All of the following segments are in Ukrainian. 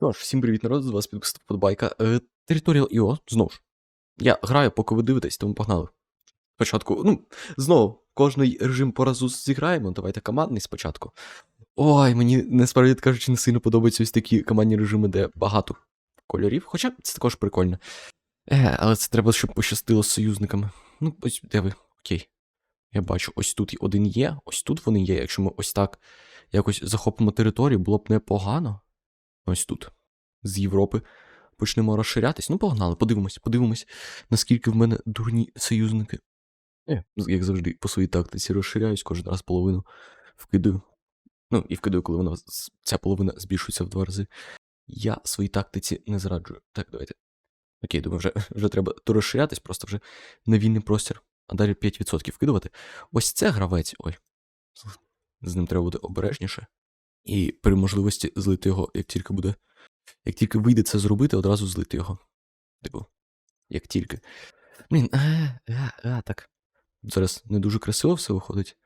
Ну ж, всім привіт, народ, з вас підписав подбайка. Е, Territorial IO, знову ж. Я граю, поки ви дивитесь, тому погнали. Спочатку, ну, знову, кожний режим по разу зіграємо. Давайте командний спочатку. Ой, мені насправді кажучи, не сильно подобаються ось такі командні режими, де багато кольорів. Хоча це також прикольно. Е, але це треба, щоб пощастило з союзниками. Ну, ось де ви? Окей. Я бачу, ось тут один є, ось тут вони є. Якщо ми ось так якось захопимо територію, було б непогано. Ось тут. З Європи почнемо розширятись. Ну, погнали, подивимось, подивимось, наскільки в мене дурні союзники. Е, як завжди, по своїй тактиці розширяюсь, кожен раз половину вкидаю. Ну, і вкидаю, коли вона ця половина збільшується в два рази. Я своїй тактиці не зраджую. Так, давайте. Окей, думаю, вже, вже треба то розширятись, просто вже на вільний простір, а далі 5% вкидувати. Ось це гравець. Ой. З ним треба бути обережніше. І при можливості злити його, як тільки буде. Як тільки вийде це зробити, одразу злити його. Типу, як тільки. Блін, а, а, а, так. Зараз не дуже красиво все виходить,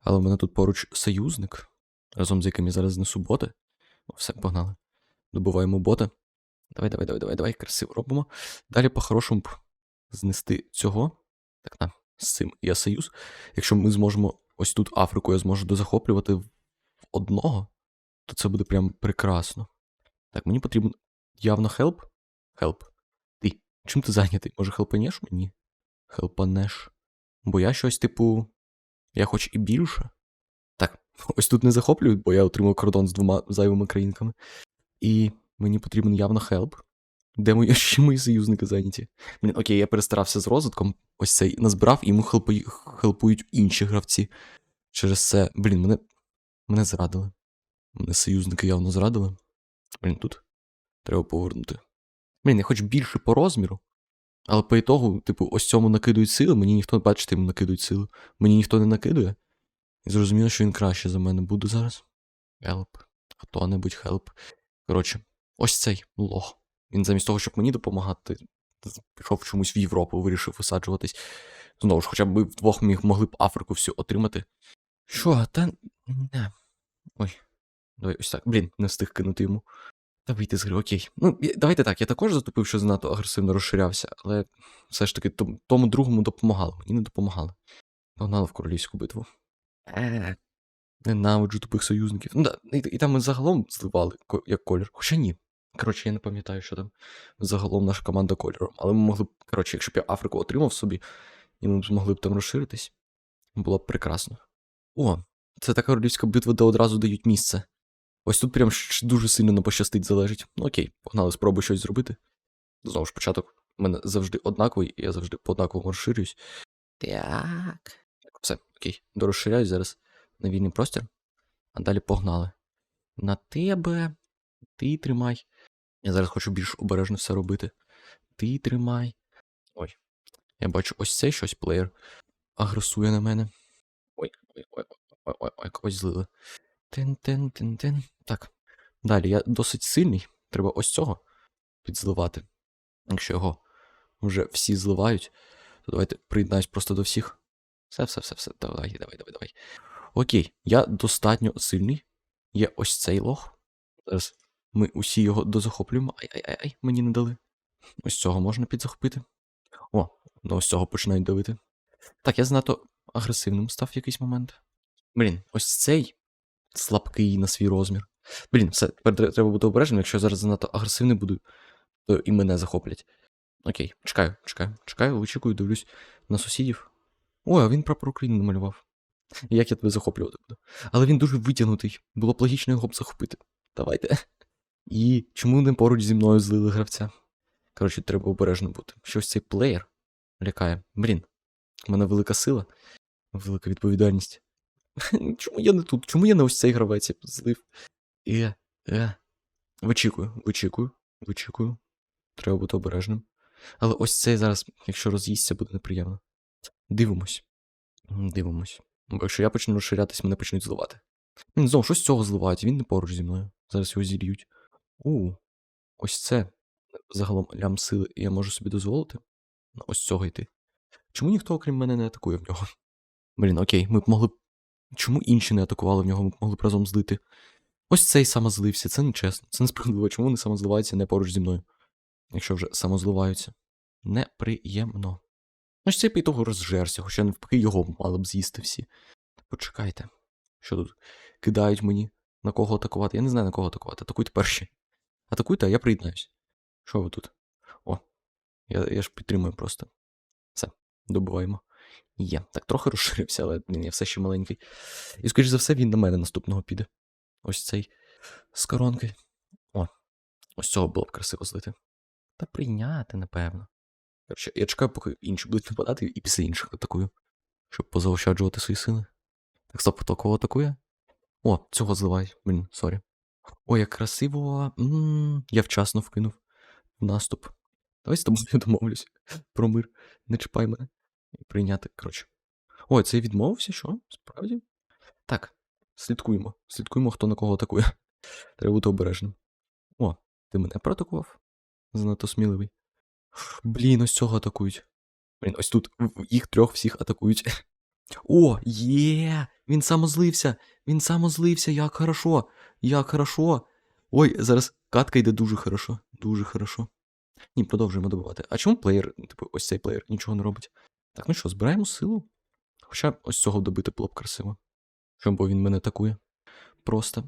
але в мене тут поруч союзник, разом з яким я зараз знесу боти. Все, погнали. Добуваємо бота. Давай, давай, давай, давай, давай, красиво робимо. Далі по-хорошому б знести цього. Так, на, з цим я союз. Якщо ми зможемо ось тут Африку, я зможу дозахоплювати в одного, то це буде прям прекрасно. Так, мені потрібен явно хелп. Хелп. Ти. Чим ти зайнятий? Може, хелпанеш мені? Хелпанеш. Бо я щось, типу. Я хоч і більше. Так, ось тут не захоплюю, бо я отримав кордон з двома зайвими країнками. І мені потрібен явно хелп. Де мої, ще мої союзники зайняті? Блін, окей, я перестарався з розвитком. Ось цей назбирав, і йому хелпують інші гравці. Через це, блін, мене. Мене зрадили. Мене союзники явно зрадили. Блін, тут треба повернути. Блін, я хоч більше по розміру. Але по ітогу, типу, ось цьому накидують сили, мені ніхто, бачите, йому накидують сили. Мені ніхто не накидує. І зрозуміло, що він краще за мене буде зараз. Хелп. Хто-небудь хелп. Коротше, ось цей лох. Він замість того, щоб мені допомагати, пішов чомусь в Європу, вирішив висаджуватись. Знову ж, хоча б ми вдвох могли б Африку всю отримати. Що, та. Не. Ой. Давай ось так. Блін, не встиг кинути йому. Та вийти з гри, окей. Ну, давайте так, я також затупив, що занадто агресивно розширявся, але все ж таки тому другому допомагали, мені не допомагали. Погнали в королівську битву. Е, ненавиджу тупих союзників. Ну да, і, і там ми загалом зливали як колір. Хоча ні. Коротше, я не пам'ятаю, що там загалом наша команда кольором. Але ми могли б, коротше, якщо б я Африку отримав собі, і ми б змогли б там розширитись, було б прекрасно. О, це така королівська битва, де одразу дають місце. Ось тут прям дуже сильно не пощастить залежить. Ну окей, погнали, спробуй щось зробити. Знову ж початок у мене завжди однаковий, і я завжди по однаковому розширююсь. Так. Все, окей. Дорозширяюсь зараз на вільний простір, а далі погнали. На тебе. Ти тримай. Я зараз хочу більш обережно все робити. Ти тримай. Ой. Я бачу ось цей щось плеєр. Агресує на мене. Ой, ой, ой, ой, ой, ой, когось злили. Тин-тин-тин-тин. Так. Далі я досить сильний. Треба ось цього підзливати. Якщо його вже всі зливають, то давайте приєднаюсь просто до всіх. Все, все, все, все. Давай, давай, давай, давай. Окей, я достатньо сильний. Є ось цей лох. Зараз ми усі його дозахоплюємо. Ай-ай-ай, мені не дали. Ось цього можна підзахопити. О, ну ось цього починають давити. Так, я занадто агресивним став в якийсь момент. Блін, ось цей слабкий на свій розмір. Блін, все, тепер треба бути обережним, якщо я зараз занадто агресивний буду, то і мене захоплять. Окей, чекаю, чекаю, чекаю, вичікую, дивлюсь на сусідів. Ой, а він прапор України намалював. Як я тебе захоплювати буду? Але він дуже витягнутий. Було б логічно його б захопити. Давайте. І чому не поруч зі мною злили гравця? Коротше, треба обережно бути. Щось цей плеєр лякає. Блін, у мене велика сила, велика відповідальність. Чому я не тут? Чому я не ось цей гравець злив? Е, е. Вичікую, вичікую, вичікую. Треба бути обережним. Але ось цей зараз, якщо роз'їсться, буде неприємно. Дивимось. Дивимось. Бо якщо я почну розширятись, мене почнуть зливати. Він знову щось з цього зливають, він не поруч зі мною. Зараз його зільють. У, ось це. Загалом лям сили я можу собі дозволити. Ось цього йти. Чому ніхто, окрім мене, не атакує в нього? Блін, окей, ми б могли. Чому інші не атакували в нього, могли б разом злити Ось цей самозлився, це нечесно, це несправедливо. Чому вони самозливаються не поруч зі мною? Якщо вже самозливаються. Неприємно. Ну ж цей того розжерся, хоча навпаки його мали б з'їсти всі. Почекайте. Що тут? Кидають мені на кого атакувати. Я не знаю на кого атакувати. Атакуйте перші. Атакуйте, а я приєднаюсь. Що ви тут? О, я, я ж підтримую просто. Все, добиваємо. Є. Так, трохи розширився, але він я все ще маленький. І, скоріш за все, він на мене наступного піде. Ось цей з коронки. О, ось цього було б красиво злити. Та прийняти, напевно. Короче, я чекаю, поки інші будуть нападати, і після інших атакую. Щоб позаощаджувати свої сили. Так, стоп, хто кого атакує? О, цього зливай. Блін, сорі. О, як красиво. м я вчасно вкинув в наступ. Давай з тобою домовлюсь. Про мир. Не чіпай мене. Прийняти, коротше. О, це відмовився, що? Справді? Так, слідкуємо. Слідкуємо, хто на кого атакує. Треба бути обережним. О, ти мене проатакував? Занадто сміливий. Блін, ось цього атакують. Блін, ось тут їх трьох всіх атакують. О, є! Він самозлився! Він самозлився, як хорошо! Як хорошо! Ой, зараз катка йде дуже хорошо. Дуже хорошо. Ні, продовжуємо добивати. А чому плеєр, типу, ось цей плеєр нічого не робить? Так, ну що, збираємо силу? Хоча ось цього добити було б красиво. Бо він мене атакує. Просто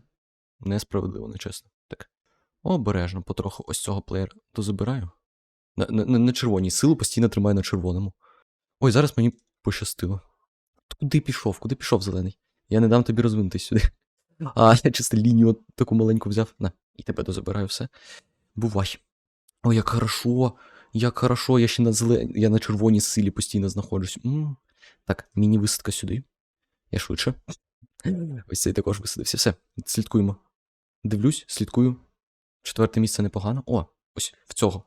несправедливо, нечесно. Так. Обережно, потроху ось цього плеєра дозабираю. На, на, на, червоній силу постійно тримаю на червоному. Ой, зараз мені пощастило. Куди пішов? Куди пішов зелений? Я не дам тобі розвинутись сюди. А, я чисто лінію от таку маленьку взяв. На, і тебе дозабираю все. Бувай. Ой, як хорошо, як хорошо, я ще на зелен... я на червоній силі постійно знаходжусь. м Так, міні-висадка сюди. Я швидше. Ось цей також висадився. Все, слідкуємо. Дивлюсь, слідкую. Четверте місце непогано. О, ось в цього.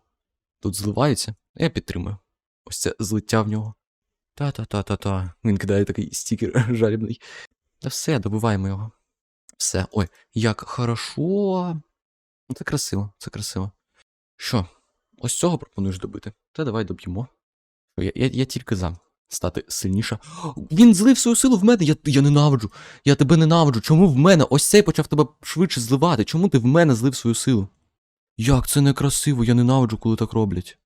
Тут зливаються. Я підтримую. Ось це злиття в нього. Та-та-та-та-та. Він кидає такий стікер жалібний. Та все, добиваємо його. Все. Ой, як хорошо. Ну, Це красиво, це красиво. Що? Ось цього пропонуєш добити? Та давай доб'ємо. Я, я, я тільки за стати сильніше. Він злив свою силу в мене. Я, я ненавиджу. Я тебе ненавиджу. Чому в мене? Ось цей почав тебе швидше зливати. Чому ти в мене злив свою силу? Як це некрасиво, я ненавиджу, коли так роблять.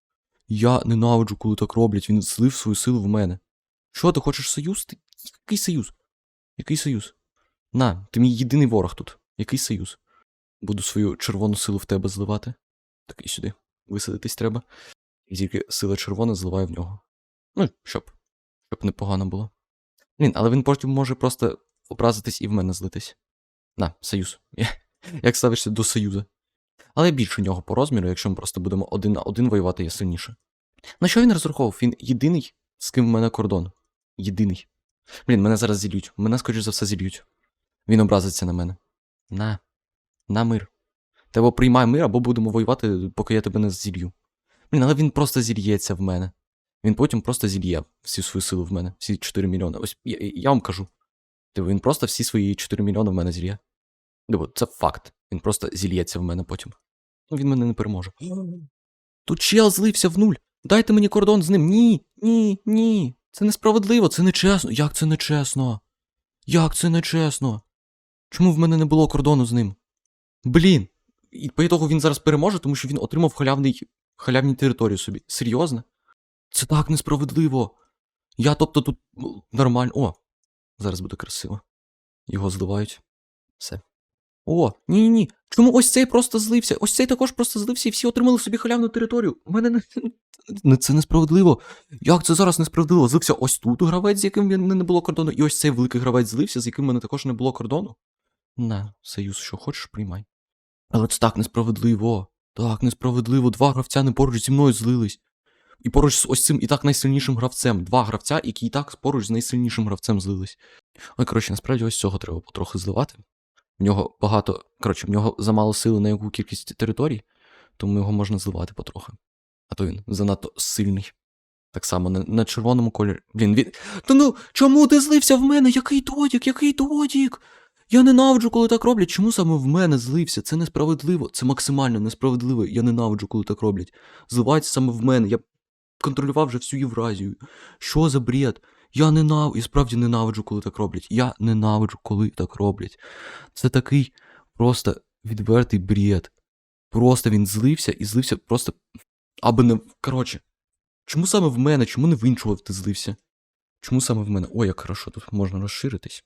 Я ненавиджу, коли так роблять. Він злив свою силу в мене. Що, ти хочеш союз? Ти... Який союз? Який союз? На, ти мій єдиний ворог тут. Який союз? Буду свою червону силу в тебе зливати. Так і сюди. Висадитись треба. І тільки сила червона зливаю в нього. Ну, щоб. Щоб непогано було. Блін, але він потім може просто образитись і в мене злитись. На, союз. Як ставишся до союзу? Але я більше нього по розміру, якщо ми просто будемо один на один воювати, я сильніше. На що він розраховував? Він єдиний, з ким в мене кордон. Єдиний. Блін, мене зараз зільють. Мене, скоріш за все, зільють. Він образиться на мене. На. На мир. Або приймай мир, або будемо воювати, поки я тебе не зілью. Блін, але він просто зільється в мене. Він потім просто зільє всю свою силу в мене, всі 4 мільйони. Ось я, я вам кажу. Типу, він просто всі свої 4 мільйони в мене зільє. Типу, це факт. Він просто зільється в мене потім. Ну, він мене не переможе. Тут чел злився в нуль. Дайте мені кордон з ним. Ні, ні, ні. Це несправедливо, це нечесно. Як це нечесно? Як це нечесно? Чому в мене не було кордону з ним? Блін. І по ітогу він зараз переможе, тому що він отримав халявний, халявні території собі. Серйозно? Це так несправедливо. Я, тобто, тут ну, нормально. О, зараз буде красиво. Його зливають. Все. О, ні, ні. Чому ось цей просто злився? Ось цей також просто злився і всі отримали собі халявну територію. У мене не, не це несправедливо. Як це зараз несправедливо? Злився ось тут гравець, з яким мене не було кордону, і ось цей великий гравець злився, з яким мене також не було кордону. На, союз, що хочеш, приймай. Але це так несправедливо. Так, несправедливо. Два гравця не поруч зі мною злились. І поруч з ось цим і так найсильнішим гравцем. Два гравця, які і так поруч з найсильнішим гравцем злились. Ой, коротше, насправді ось цього треба потрохи зливати. В нього багато. Коротше, в нього замало сили на яку кількість територій, тому його можна зливати потрохи. А то він занадто сильний. Так само на, на червоному кольорі. Блін, він. Та ну чому ти злився в мене? Який додік? Який додік? Я ненавиджу, коли так роблять. Чому саме в мене злився? Це несправедливо. Це максимально несправедливо. Я ненавиджу, коли так роблять. Зливається саме в мене. Я контролював вже всю Євразію. Що за бред? Я ненавиджу, і справді ненавиджу, коли так роблять. Я ненавиджу, коли так роблять. Це такий Просто відвертий бред. Просто він злився і злився просто. Аби не. Коротше. Чому саме в мене? Чому не в іншого ти злився? Чому саме в мене? Ой, як хорошо, тут можна розширитись.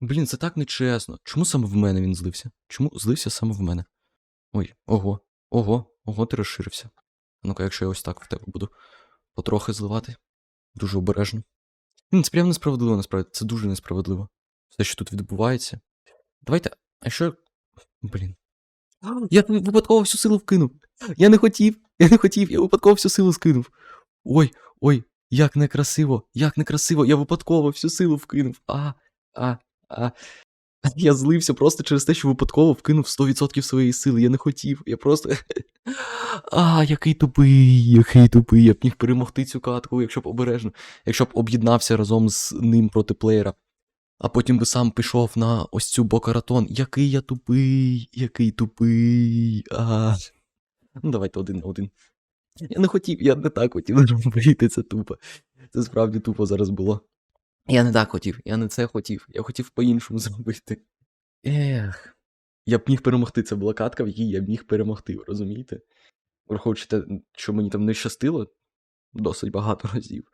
Блін, це так нечесно. Чому саме в мене він злився? Чому злився саме в мене? Ой, ого, ого, ого, ти розширився. А Ну-ка, якщо я ось так в тебе буду потрохи зливати. Дуже обережно. Блін, це прям несправедливо, насправді. Це дуже несправедливо. Все, що тут відбувається. Давайте. А що. Блін. Я випадково всю силу вкинув. Я не хотів, я не хотів, я випадково всю силу скинув. Ой, ой, як некрасиво, як некрасиво, я випадково всю силу вкинув. А, а, а. Я злився просто через те, що випадково вкинув 100% своєї сили. Я не хотів. Я просто. А, який тупий, який тупий. Я б міг перемогти цю катку, якщо б обережно, якщо б об'єднався разом з ним проти плеєра. А потім би сам пішов на ось цю бокаратон. Який я тупий, який тупий. А. Ну, давайте один на один. Я не хотів, я не так хотів робити, це тупо. Це справді тупо зараз було. Я не так хотів, я не це хотів. Я хотів по-іншому зробити. Ех. Я б міг перемогти. Це була катка, в якій я б міг перемогти, розумієте? Враховуючи те, що мені там не щастило досить багато разів.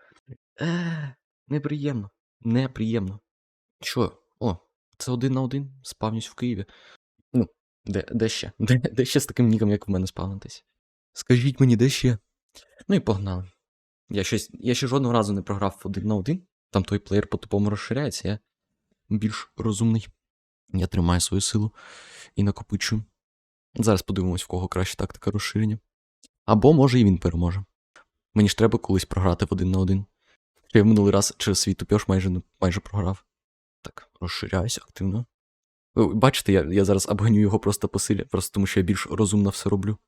Ех, неприємно. Неприємно. Що? О, це один на один. Спавнюсь в Києві. Ну, де, де ще? Де, де ще з таким ніком, як в мене спавнитись? Скажіть мені, де ще? Ну і погнали. Я щось. Я ще жодного разу не програв один на один. Там той плеєр по-тупому розширяється, я більш розумний. Я тримаю свою силу і накопичую. Зараз подивимось, в кого краще тактика розширення. Або може і він переможе. Мені ж треба колись програти в один на один. Я в минулий раз через свій тупьош майже, майже програв. Так, розширяюся активно. Ви бачите, я, я зараз обганю його просто по силі, просто тому що я більш розумно все роблю.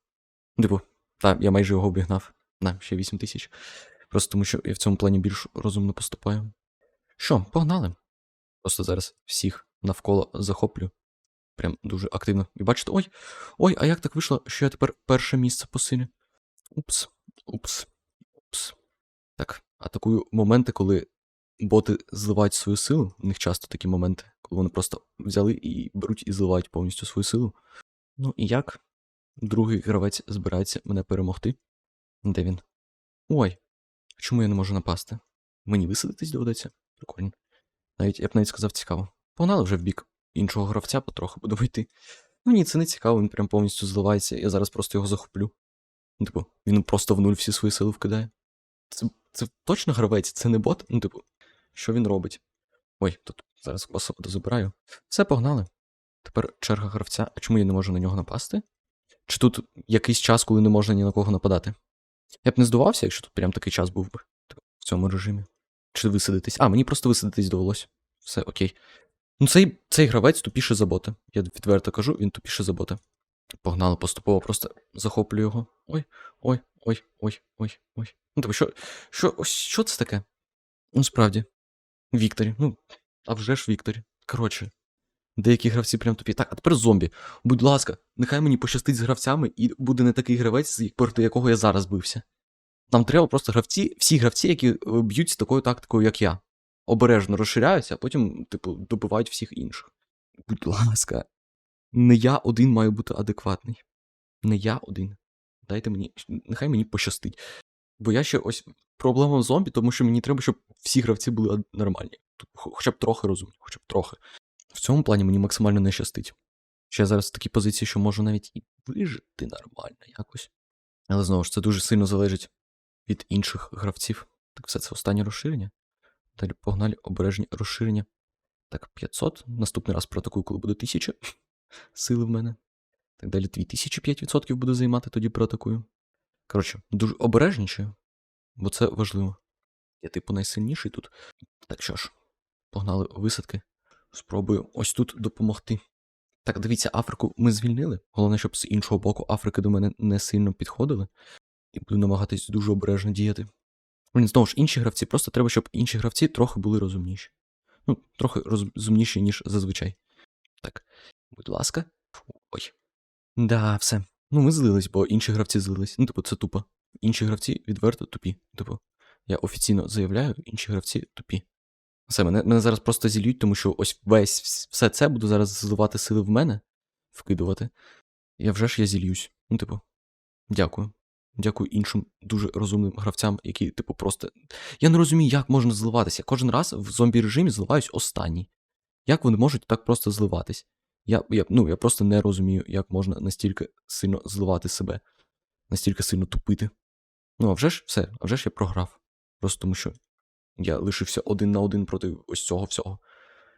Типу, так, я майже його обігнав. На, ще 8 тисяч. Просто тому що я в цьому плані більш розумно поступаю. Що, погнали? Просто зараз всіх навколо захоплю. Прям дуже активно. І бачите, ой, ой, а як так вийшло, що я тепер перше місце по силі? Упс, упс, упс. Так, атакую моменти, коли боти зливають свою силу. У них часто такі моменти, коли вони просто взяли і беруть і зливають повністю свою силу. Ну і як? Другий гравець збирається мене перемогти. Де він? Ой, чому я не можу напасти? Мені висадитись доведеться? Прикольно. Навіть я б навіть сказав цікаво. Погнали вже в бік іншого гравця, потроху буду йти. Ну ні, це не цікаво, він прям повністю зливається, я зараз просто його захоплю. Ну, типу, він просто в нуль всі свої сили вкидає. Це, це точно гравець, це не бот? Ну, типу, що він робить? Ой, тут зараз особо забираю. Все, погнали. Тепер черга гравця. А чому я не можу на нього напасти? Чи тут якийсь час, коли не можна ні на кого нападати? Я б не здивався, якщо тут прям такий час був би в цьому режимі. Чи висадитись? А, мені просто висадитись довелось. Все, окей. Ну, цей, цей гравець тупіше за бота. Я відверто кажу, він тупіше за бота. Погнали поступово, просто захоплю його. Ой, ой, ой, ой, ой, ой. Ну, тобто, що, що, що це таке? Ну, справді. Вікторі. Ну, а вже ж Вікторі. Коротше. Деякі гравці прям тупі. Так, а тепер зомбі. Будь ласка, нехай мені пощастить з гравцями, і буде не такий гравець, проти якого я зараз бився. Нам треба просто гравці, всі гравці, які е, б'ють з такою тактикою, як я. Обережно розширяються, а потім, типу, добивають всіх інших. Будь ласка, не я один маю бути адекватний. Не я один. Дайте мені, нехай мені пощастить. Бо я ще ось проблема в зомбі, тому що мені треба, щоб всі гравці були нормальні. Хоча б трохи розумні, хоча б трохи. В цьому плані мені максимально не щастить. Я зараз в такій позиції, що можу навіть і вижити нормально якось. Але знову ж це дуже сильно залежить від інших гравців. Так, все це останнє розширення. Далі погнали обережні розширення. Так, 500. Наступний раз проатакую, коли буде 1000 сили в мене. Так далі 2000 5% буду займати, тоді проатакую. Коротше, дуже обережнічаю, бо це важливо. Я, типу, найсильніший тут. Так що ж, погнали висадки. Спробую ось тут допомогти. Так, дивіться, Африку ми звільнили. Головне, щоб з іншого боку Африки до мене не сильно підходили. І буду намагатись дуже обережно діяти. Блін, знову ж, інші гравці, просто треба, щоб інші гравці трохи були розумніші. Ну, трохи розумніші, ніж зазвичай. Так, будь ласка. Ой. Да, все. Ну, ми злились, бо інші гравці злились. Ну, типу, це тупо. Інші гравці відверто тупі. Типу, я офіційно заявляю, інші гравці тупі. Все, мене, мене зараз просто зілють, тому що ось весь все це буду зараз зливати сили в мене. вкидувати. Я вже ж я зільюсь. Ну, типу, дякую. Дякую іншим дуже розумним гравцям, які, типу, просто. Я не розумію, як можна зливатися. Кожен раз в зомбі режимі зливаюсь останній. Як вони можуть так просто зливатись? Я, я, ну, я просто не розумію, як можна настільки сильно зливати себе, настільки сильно тупити. Ну, а вже ж все, а вже ж я програв. Просто тому що я лишився один на один проти ось цього всього.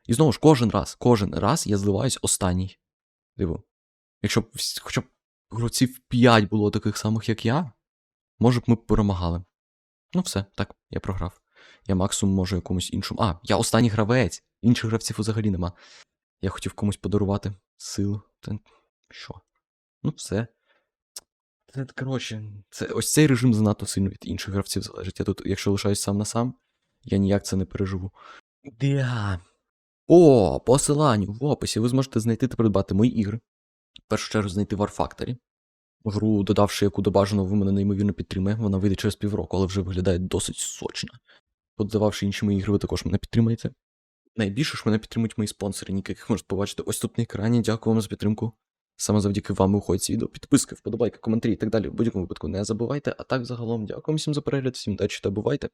І знову ж, кожен раз, кожен раз я зливаюсь останній. Диво. Якщо б хоча б гравців 5 було таких самих, як я, може б ми б перемагали. Ну, все, так, я програв. Я максимум можу якомусь іншому. А, я останній гравець. Інших гравців взагалі нема. Я хотів комусь подарувати силу. Та що? Ну, все. Це, коротше, це, ось цей режим занадто сильно від інших гравців залежить. Я тут, якщо лишаюсь сам на сам, я ніяк це не переживу. Да. О, посиланню в описі ви зможете знайти та придбати мої ігри. В першу чергу знайти War Factory. Гру, додавши яку до бажаного, ви мене неймовірно підтримує. Вона вийде через півроку, але вже виглядає досить сочно. Подававши інші мої ігри, ви також мене підтримаєте. Найбільше ж мене підтримують мої спонсори, яких можете побачити ось тут на екрані. Дякую вам за підтримку. Саме завдяки вам виходять ці відео. Підписки, вподобайки, коментарі і так далі. В будь-якому випадку не забувайте. А так загалом дякую всім за перегляд, всім удачі та бувайте.